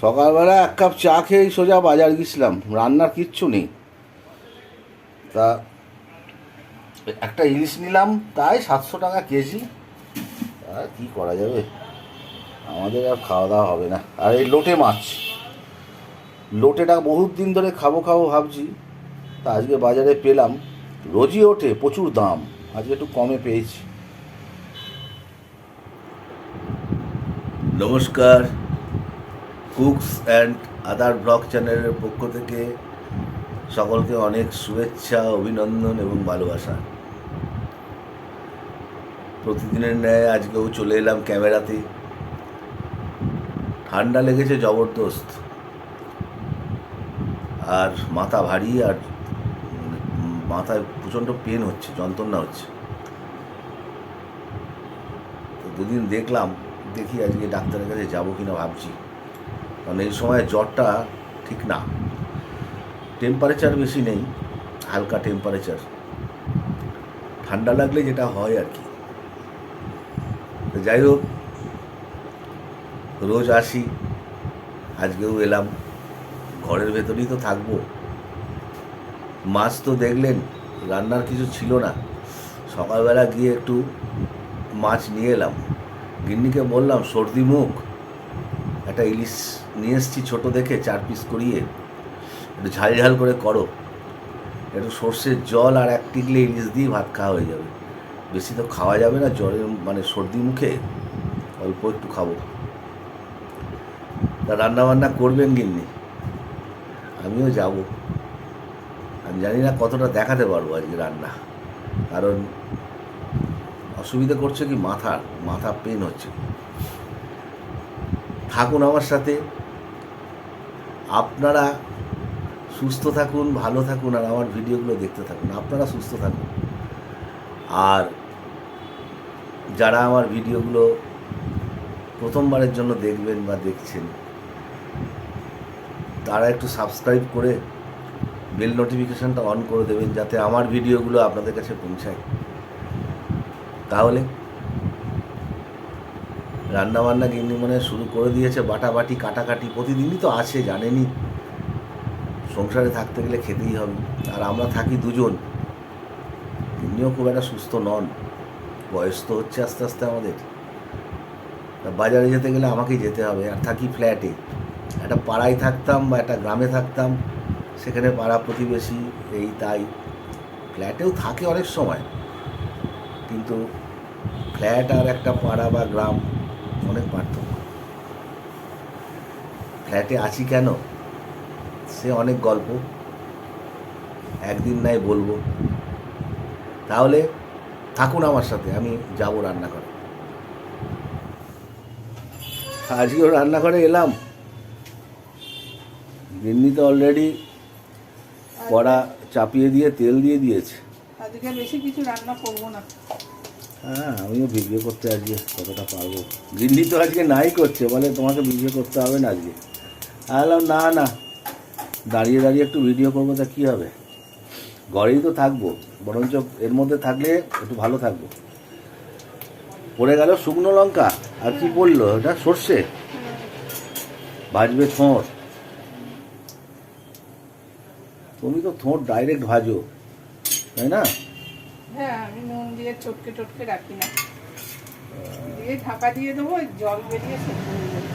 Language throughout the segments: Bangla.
সকালবেলা এক কাপ চা খেয়েই সোজা বাজার গেছিলাম। রান্নার কিচ্ছু নেই। তা একটা ইলিশ নিলাম, তাই সাতশো টাকা কেজি। আর কি করা যাবে? আমাদের আর খাওয়া দাওয়া হবে না। আর এই লোটে মাছ। লোটেটা বহুত দিন ধরে খাব খাব ভাবছি। তা আজকে বাজারে পেলাম। রোজই ওঠে, প্রচুর দাম। আজকে একটু কমে পেয়েছি। নমস্কার। কুকস অ্যান্ড আদার ব্লগ চ্যানেলের পক্ষ থেকে সকলকে অনেক শুভেচ্ছা, অভিনন্দন এবং ভালোবাসা। প্রতিদিনের ন্যায় আজকেও চলে এলাম ক্যামেরাতে। ঠান্ডা লেগেছে জবরদস্ত। আর মাথা ভারী আর মাথায় প্রচণ্ড পেন হচ্ছে, যন্ত্রণা হচ্ছে। তো দুদিন দেখলাম, দেখি আজকে ডাক্তারের কাছে যাব কিনা ভাবছি। কারণ এই সময় জ্বরটা ঠিক না। টেম্পারেচার বেশি নেই, হালকা টেম্পারেচার ঠান্ডা লাগলে যেটা হয় আর কি। যাই হোক, রোজ আসি, আজকেও এলাম। ঘরের ভেতরেই তো থাকব। মাছ তো দেখলেন, রান্নার কিছু ছিল না। সকালবেলা গিয়ে একটু মাছ নিয়ে এলাম। গিন্নিকে বললাম, সর্দি মুখ, একটা ইলিশ নিয়ে এসছি ছোটো দেখে, চার পিস করিয়ে। একটু ঝাল ঝাল করে করো। একটু সর্ষের জল আর এক টিকলে ইলিশ দিয়ে ভাত খাওয়া হয়ে যাবে। বেশি তো খাওয়া যাবে না, জ্বরের মানে সর্দি মুখে অল্প একটু খাব। তা রান্না বান্না করবেন গিন্নি? আমিও যাব। আমি জানি না কতটা দেখাতে পারব আজকে রান্না। কারণ অসুবিধা করছে কি মাথার মাথা পেন হচ্ছে। থাকুন আমার সাথে। আপনারা সুস্থ থাকুন, ভালো থাকুন আর আমার ভিডিওগুলো দেখতে থাকুন। আপনারা সুস্থ থাকুন। আর যারা আমার ভিডিওগুলো প্রথমবারের জন্য দেখবেন বা দেখছেন, তারা একটু সাবস্ক্রাইব করে বেল নোটিফিকেশানটা অন করে দেবেন যাতে আমার ভিডিওগুলো আপনাদের কাছে পৌঁছায়। তাহলে রান্না বান্না গিন্নি মানে শুরু করে দিয়েছে, বাটাবাটি, কাটাকাটি, প্রতিদিনই তো আছে জানেনই সংসারে থাকতে গেলে খেতেই হবে, আর আমরা থাকি দুজন। গিন্নিও খুব একটা সুস্থ নন, বয়স তো হচ্ছে আস্তে আস্তে আমাদের। বাজারে যেতে গেলে আমাকেই যেতে হবে, আর থাকি ফ্ল্যাটে। একটা পাড়ায় থাকতাম বা একটা গ্রামে থাকতাম, সেখানে পাড়া প্রতিবেশী, এই তাই। ফ্ল্যাটেও থাকে অনেক সময়, কিন্তু ফ্ল্যাট আর একটা পাড়া বা গ্রাম অনেক পার্থক্য। ফ্ল্যাটে আছি কেন? সে অনেক গল্প। একদিন নাই বলব। তাহলে থাকুন আমার সাথে, আমি যাব রান্নাঘরে। আজকেও রান্নাঘরে এলাম। গিন্নি তো অলরেডি কড়া চাপিয়ে দিয়ে, তেল দিয়ে দিয়েছে। আজকে বেশি কিছু রান্না করব না। হ্যাঁ আমিও ভিডিও করতে আজকে কতটা পারব। গিন্নি তো আজকে নাই করছে, বলে তোমাকে ভিডিও করতে হবে না আজকে। বললাম, না না, দাঁড়িয়ে দাঁড়িয়ে একটু ভিডিও করব, তা কী হবে? ঘরেই তো থাকব, বরঞ্চ এর মধ্যে থাকলে একটু ভালো থাকব। পড়ে গেল শুকনো লঙ্কা, আর কি পড়ল? এটা সর্ষে? ভাজবে থোঁট। তুমি তো থোঁট ডাইরেক্ট ভাজো, তাই না? হ্যাঁ আমি নুন দিয়ে চটকে টটকে রাখি না। দিয়ে ঢাকা দিয়ে দেবো জল বেরিয়ে সেদ্ধ হয়ে যাবে।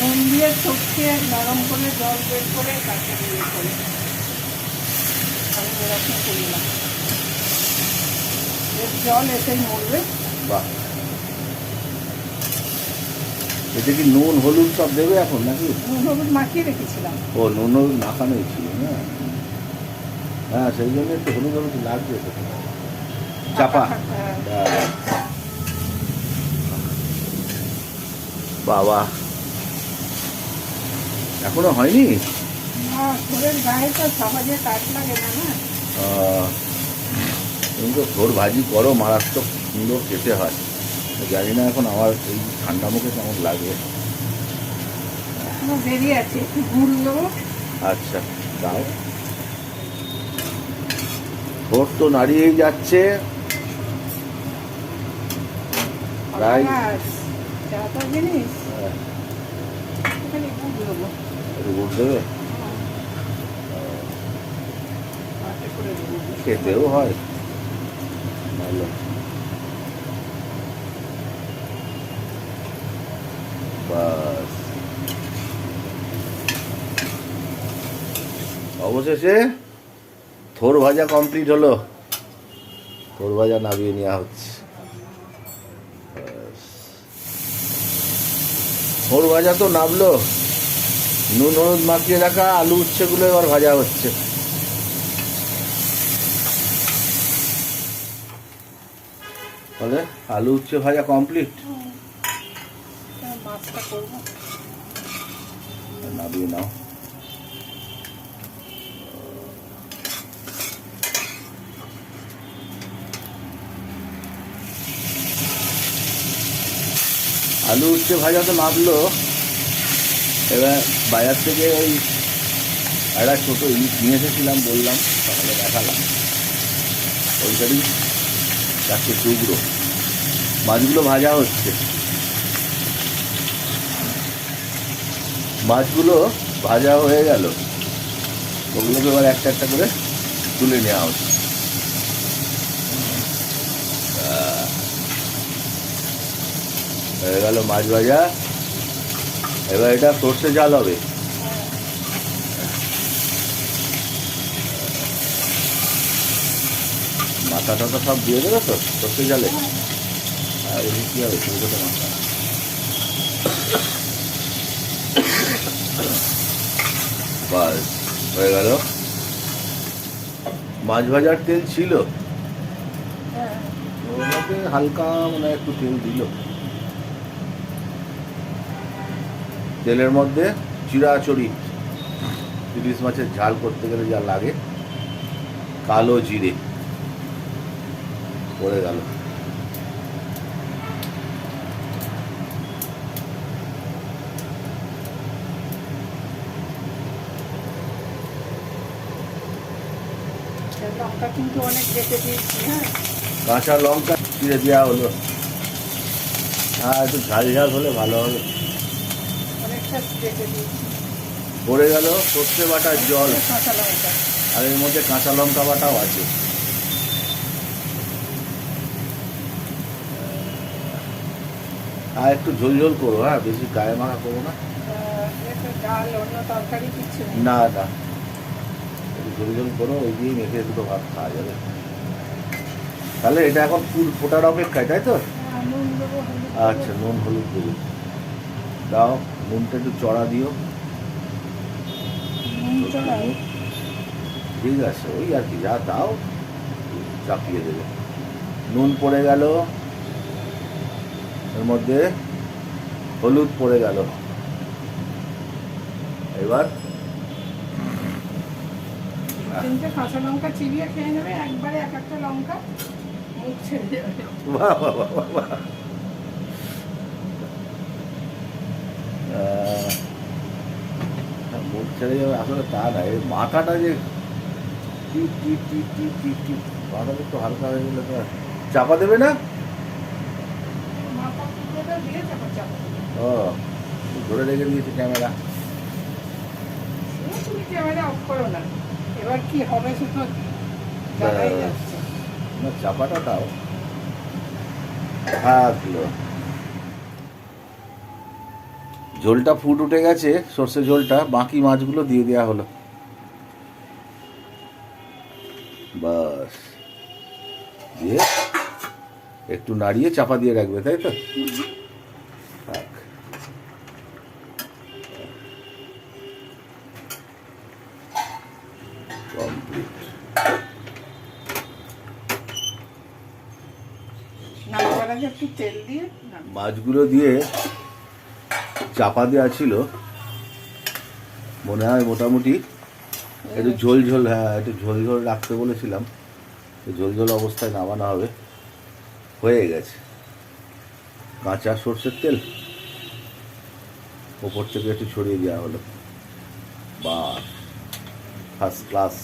নুন দিয়ে চটকে নরম করে জল বের করে তাকে দিয়ে করে। আমি এরকম করি না। জল এসেই মরবে। বাহ। এতে কি নুন হলুদ সব দেবে এখন নাকি? নুন হলুদ মাখিয়ে রেখেছিলাম। ও নুন হলুদ মাখানোই ছিল হ্যাঁ। হ্যাঁ সেই জন্য একটু হলুদ হলুদ লাগবে চাপা। হ্যাঁ। বাবা। এখনও হয়নি? থোর ভাজি করো মারাত্মক সুন্দর খেতে হয়। জানি না এখন আমার এই ঠান্ডা মুখে কেমন লাগে। আচ্ছা দাও। ভোর তো নাড়িয়েই যাচ্ছে। প্রায় আনারস, যা তা জিনিস হ্যাঁ, এখানে গুড় দেবো একটু গুড় দেবে পাটে করে দেবো খেতেও হয় ভালো বাস অবশেষে থোর ভাজা কমপ্লিট হলো। থোর ভাজা নামিয়ে নেওয়া হচ্ছে। থোর ভাজা তো নামলো। নুন হলুদ মাখিয়ে রাখা আলু উচ্ছেগুলো এবার ভাজা হচ্ছে। ফলে আলু উচ্ছে ভাজা কমপ্লিট। নামিয়ে নাও। আলু উচ্ছে ভাজা তো নামলো এবার বাজার থেকে ওই একটা ছোটো ইলিশ নিয়ে এসেছিলাম, বললাম সকালে দেখালাম। ওইটারই চারটে টুকরো। মাছগুলো ভাজা হচ্ছে। মাছগুলো ভাজা হয়ে গেল। ওগুলোকে এবার একটা একটা করে তুলে নেওয়া হচ্ছে। হয়ে গেল মাছ ভাজা। এবার এটা সর্ষে জাল হবে। মাথা টাথা সব দিয়ে দেবে তো, সর্ষে জালে। আর এদিকে কী হবে? ছোটো ছোটো মাথা বাস, হয়ে গেল। মাছ ভাজার তেল ছিল। হ্যাঁ হালকা মনে একটু তেল দিল। তেলের মধ্যে চিরাচড়ি ইলিশ মাছের ঝাল করতে গেলে যা লাগে কালো জিরে পড়ে গেল। হ্যাঁ। কাঁচা লঙ্কা চিড়ে দেওয়া হলো। হ্যাঁ একটু ঝাল ঝাল হলে ভালো হবে। দিয়েছি পড়ে গেল সর্ষে বাটার জল। কাঁচা লঙ্কা আর এর মধ্যে কাঁচা লঙ্কা বাটাও আছে। আর একটু ঝোল ঝোল করো হ্যাঁ? বেশি গায়ে মাখা করো না। না না। ঝোল ঝোল করো ওই দিয়ে মেখে দুটো ভাত খাওয়া যাবে। তাহলে এটা এখন ফুল ফোটার অপেক্ষায় তাই তো? হ্যাঁ, আচ্ছা নুন হলুদ দেবে। দাও। নুনটা একটু চড়া দিও। ঠিক আছে ওই আর কি যা দাও চাপিয়ে দেবে। নুন পড়ে গেল। এর মধ্যে হলুদ পড়ে গেল। এবার তিনটে কাঁচা লঙ্কা চিবিয়ে খেয়ে নেবে একবারে এক একটা লঙ্কা মুখ ছেড়ে যাবে। বাহ, বাহ, বাহ, বাহ, বাহ। আহ, মুখ ছেড়ে যাবে আসলে তা না এই মাথাটা যে টিপ টিপ টিপ টিপ টিপ টিপ মাথাটা একটু হালকা হয়ে গেলে তো চাপা দেবে না। ও ধরে রেখে দিয়েছে ক্যামেরা। তুমি ক্যামেরা অফ করো না। এবার কি হবে সে জানাই যাচ্ছে। না চাপাটা দাও। থাকল। ঝোলটা ফুট উঠে গেছে সর্ষে ঝোলটা বাকি মাছগুলো দিয়ে দেওয়া হলো। বাস। দিয়ে একটু নাড়িয়ে চাপা দিয়ে রাখবে তাই তো? থাক। কমপ্লিট। মাছগুলো দিয়ে চাপা দেওয়া ছিল। মনে হয় মোটামুটি একটু ঝোল ঝোল হ্যাঁ একটু ঝোল ঝোল রাখতে বলেছিলাম। ঝোল ঝোল অবস্থায় নামানো হবে। হয়ে গেছে। কাঁচা সর্ষের তেল। ওপর থেকে একটু ছড়িয়ে দেওয়া হলো। বা ফার্স্ট ক্লাস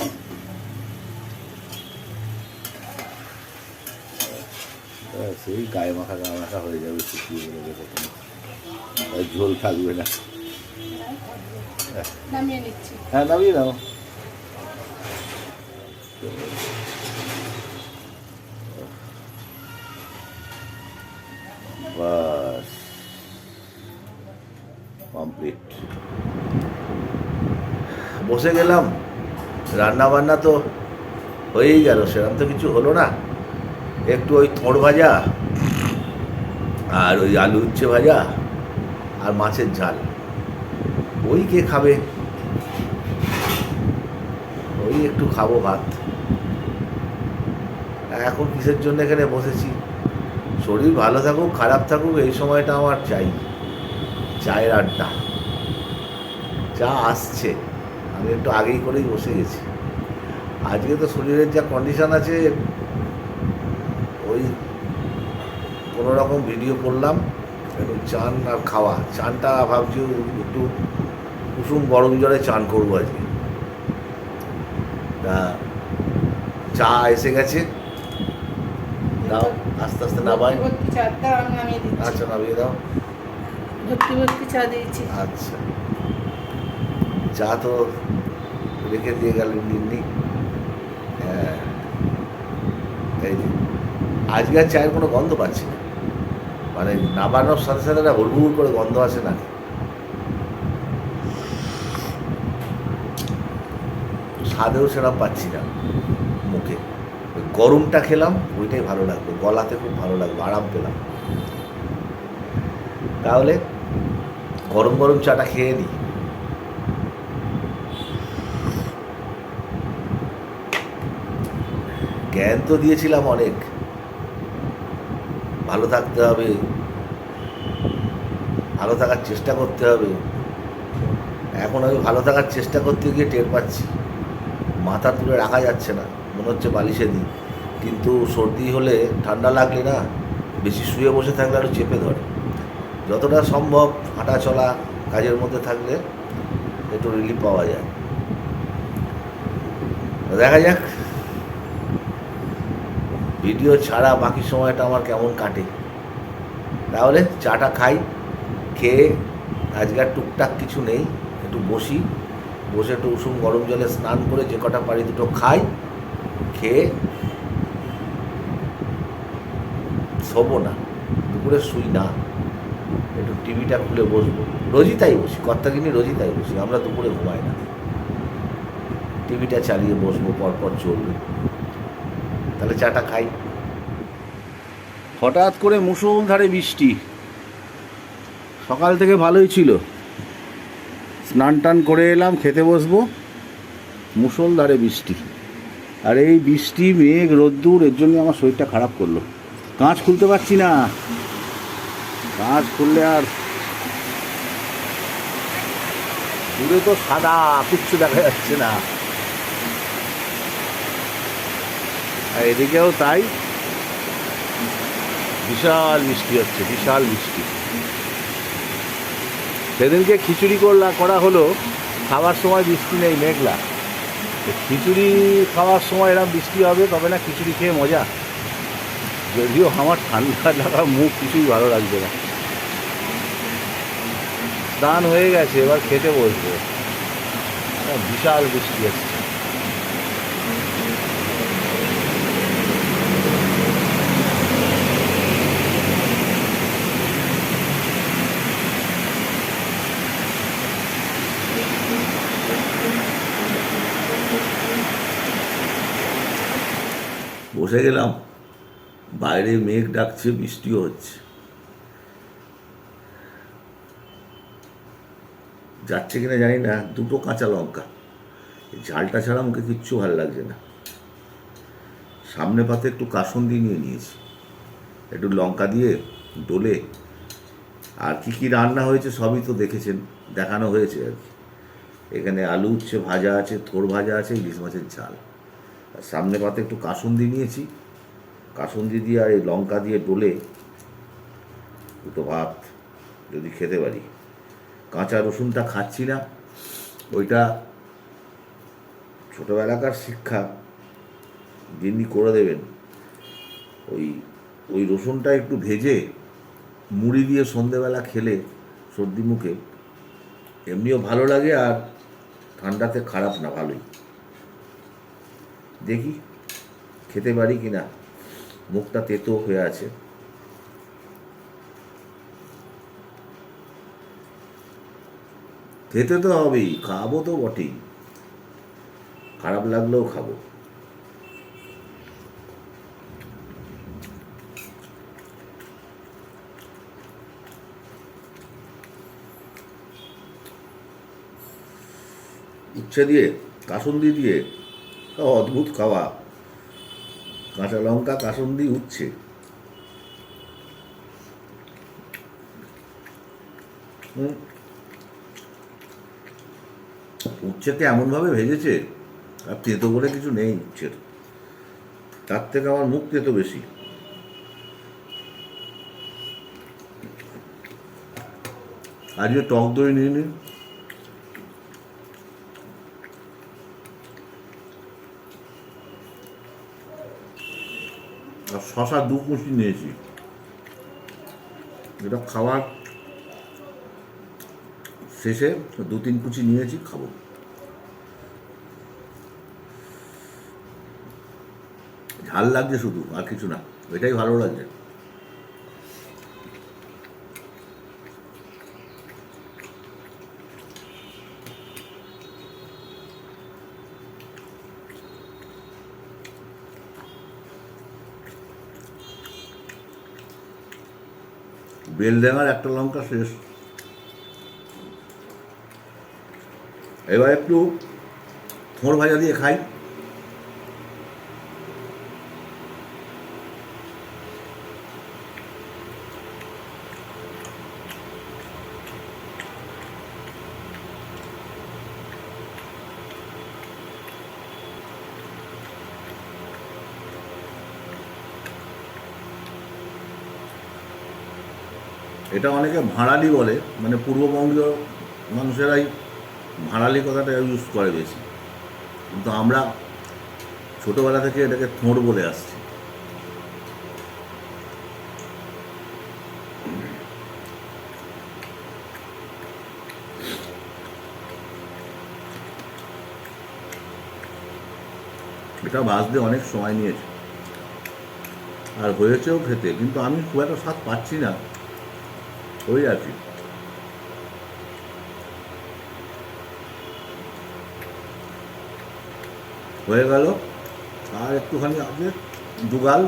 সেই গায়ে মাখা গায়ে মাখা হয়ে যাবে, শুকিয়ে গেলে দেখো। ঝোল থাকবে না। হ্যাঁ নামিয়ে দাও বাস। কমপ্লিট। বসে গেলাম। রান্না বান্না তো হয়েই গেল সেরকম তো কিছু হলো না। একটু ওই থোড় ভাজা আর ওই আলু উচ্ছে ভাজা আর মাছের ঝাল। ওই কে খাবে? ওই একটু খাব ভাত। এখন কিসের জন্য এখানে বসেছি? শরীর ভালো থাকুক, খারাপ থাকুক, এই সময়টা আমার চাই। চায়ের আড্ডা। চা আসছে। আমি একটু আগেই করেই বসে গেছি। আজকে তো শরীরের যা কন্ডিশন আছে ওই কোনো রকম ভিডিও করলাম একটু চান আর খাওয়া। চানটা ভাবছি একটু কুসুম গরম জলে চান করব আজকে। তা চা এসে গেছে। দাও আস্তে আস্তে নামাই। আচ্ছা নামিয়ে দাও। ভর্তি ভর্তি চা দিয়েছি। আচ্ছা। চা তো রেখে দিয়ে গেলেন নিন্নি হ্যাঁ। আজকে আর চায়ের কোনো গন্ধ পাচ্ছি না। মানে নামানোর সাথে সাথে না হুড় করে গন্ধ আসে না। স্বাদেও সেরকম পাচ্ছি না মুখে। গরমটা খেলাম, ওইটাই ভালো লাগল। গলাতে খুব ভালো লাগল, আরাম পেলাম। তাহলে গরম গরম চাটা খেয়ে নিই জ্ঞান তো দিয়েছিলাম অনেক। ভালো থাকতে হবে, ভালো থাকার চেষ্টা করতে হবে। এখন আমি ভালো থাকার চেষ্টা করতে গিয়ে টের পাচ্ছি। মাথা তুলে রাখা যাচ্ছে না, মনে হচ্ছে বালিশে দিই কিন্তু সর্দি হলে ঠান্ডা লাগলে না, বেশি শুয়ে বসে থাকলে আরও চেপে ধরে। যতটা সম্ভব হাঁটা চলা কাজের মধ্যে থাকলে একটু রিলিফ পাওয়া যায়। দেখা যাক ভিডিও ছাড়া বাকি সময়টা আমার কেমন কাটে? তাহলে চাটা খাই, খেয়ে আজকে আর টুকটাক কিছু নেই, একটু বসি, বসে একটু উষুম গরম জলে স্নান করে যে কটা পারি দুটো খাই, খেয়ে শোবো না, দুপুরে শুই না, একটু টিভিটা খুলে বসবো। রোজই তাই বসি কর্তাকিনি রোজই তাই বসি, আমরা দুপুরে ঘুমাই না। টিভিটা চালিয়ে বসবো, পরপর চলবে। তাহলে চাটা খাই। হঠাৎ করে মুসলধারে বৃষ্টি। সকাল থেকে ভালোই ছিল। স্নান টান করে এলাম, খেতে বসবো। মুসলধারে বৃষ্টি। আর এই বৃষ্টি, মেঘ, রোদ্দুর, এর জন্য আমার শরীরটা খারাপ করল। কাঁচ খুলতে পারছি না। কাঁচ খুললে আর দূরে তো সাদা, কিচ্ছু দেখা যাচ্ছে না। আর এদিকেও তাই। বিশাল বৃষ্টি হচ্ছে, বিশাল বৃষ্টি সেদিনকে খিচুড়ি করলা, করা হলো। খাওয়ার সময় বৃষ্টি নেই, মেঘলা। খিচুড়ি খাওয়ার সময় এরকম বৃষ্টি হবে, তবে না খিচুড়ি খেয়ে মজা। যদিও আমার ঠান্ডা লাগা মুখ কিছুই ভালো লাগবে না। স্নান হয়ে গেছে, এবার খেতে বসবো। বিশাল বৃষ্টি হচ্ছে। বসে গেলাম, বাইরে মেঘ ডাকছে, বৃষ্টিও হচ্ছে। যাচ্ছে কিনা জানি না, দুটো কাঁচা লঙ্কা। ঝালটা ছাড়া আমাকে কিচ্ছু ভালো লাগছে না। সামনে পাতে একটু কাসন দিয়ে নিয়ে নিয়েছি। একটু লঙ্কা দিয়ে ডোলে। আর কি কি রান্না হয়েছে সবই তো দেখেছেন, দেখানো হয়েছে আর কি। এখানে আলু উচ্ছে ভাজা আছে থোর ভাজা আছে, ইলিশ মাছের ঝাল। সামনে পাতে একটু কাসুন্দি নিয়েছি। কাসুন্দি দিয়ে আর এই লঙ্কা দিয়ে ডোলে দুটো ভাত যদি খেতে পারি। কাঁচা রসুনটা খাচ্ছি না। ওইটা ছোটোবেলাকার শিক্ষা। যিনি করে দেবেন। ওই ওই রসুনটা একটু ভেজে মুড়ি দিয়ে সন্ধেবেলা খেলে সর্দি মুখে এমনিও ভালো লাগে আর ঠান্ডাতে খারাপ না, ভালোই। দেখি খেতে পারি কি না মুখটা তেতো হয়ে আছে। খেতে তো হবেই, খাব তো বটেই। খারাপ লাগলেও খাব। উচ্ছে দিয়ে, কাসুন্দি দিয়ে অদ্ভুত খাওয়া। কাঁচা লঙ্কা, কাসুন্দি হুম। উচ্ছেকে এমনভাবে ভেজেছে, আর তেতো বলে কিছু নেই উচ্ছের। তার থেকে আমার মুখ তেতো বেশি। আজকে টক দই নিয়ে নিন আর শশা দু কুচি নিয়েছি। এটা খাওয়ার শেষে দু তিন কুচি নিয়েছি, খাব। ঝাল লাগছে শুধু, আর কিছু না। এটাই ভালো লাগছে। বেলডাঙার একটা লঙ্কা শেষ। এবার একটু ফোঁড় ভাজা দিয়ে খাই। এটা অনেকে ভাঁড়ালি বলে মানে পূর্ববঙ্গীয় মানুষেরাই ভাঁড়ালি কথাটা ইউজ করে বেশি। কিন্তু আমরা ছোটোবেলা থেকে এটাকে থোঁড় বলে আসছি। এটা ভাজতে অনেক সময় নিয়েছে। আর হয়েছেও খেতে, কিন্তু আমি খুব একটা স্বাদ পাচ্ছি না। ওই আর কি। হয়ে গেল। আর একটুখানি আছে দুগাল।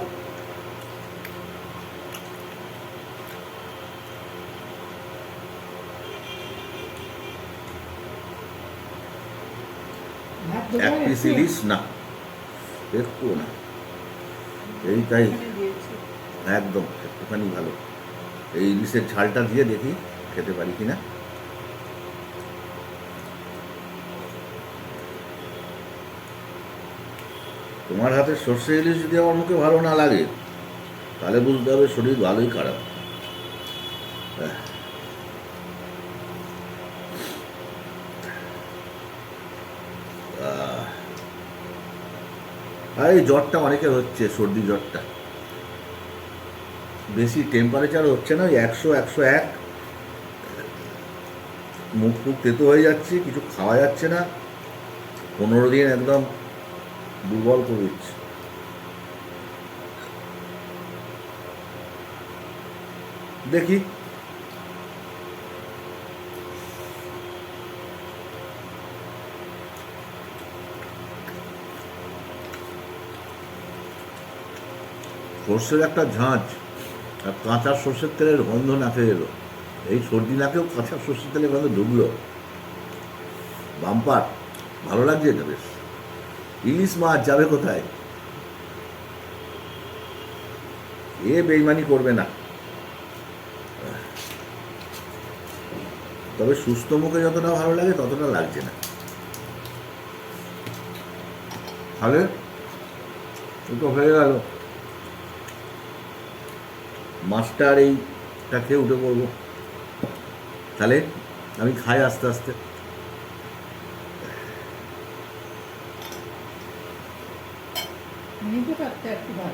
এক পিস? ইলিশ? না। একটু না। এইটাই। একদম একটুখানি ভালো। এই ইলিশের ঝালটা দিয়ে দেখি খেতে পারি কি না তোমার হাতে সর্ষে ইলিশ যদি আমার মুখে ভালো না লাগে, তাহলে বুঝতে হবে শরীর ভালোই খারাপ। আর এই জ্বরটা অনেকের হচ্ছে, সর্দি জ্বরটা। বেশি টেম্পারেচার হচ্ছে না, ওই একশো একশো এক। মুখ ফুক তেতো হয়ে যাচ্ছে, কিছু খাওয়া যাচ্ছে না। পনেরো দিন একদম দুর্বল করে দিচ্ছে দেখি। সর্ষের একটা ঝাঁঝ আর কাঁচা সর্ষের তেলের গন্ধ নাকে এলো। এই সর্দি নাকেও কাঁচা সর্ষের তেলের গন্ধ ঢুকলো। বাম্পার, ভালো লাগছে এটা বেশ। ইলিশ মাছ যাবে কোথায়? এ বেইমানি করবে না। তবে সুস্থ মুখে যতটা ভালো লাগে ততটা লাগছে না। তাহলে তো হয়ে গেল। মাছটা এই এইটা খেয়ে উঠে পড়ব। তাহলে আমি খাই আস্তে আস্তে। নিতে পারতে একটু গো।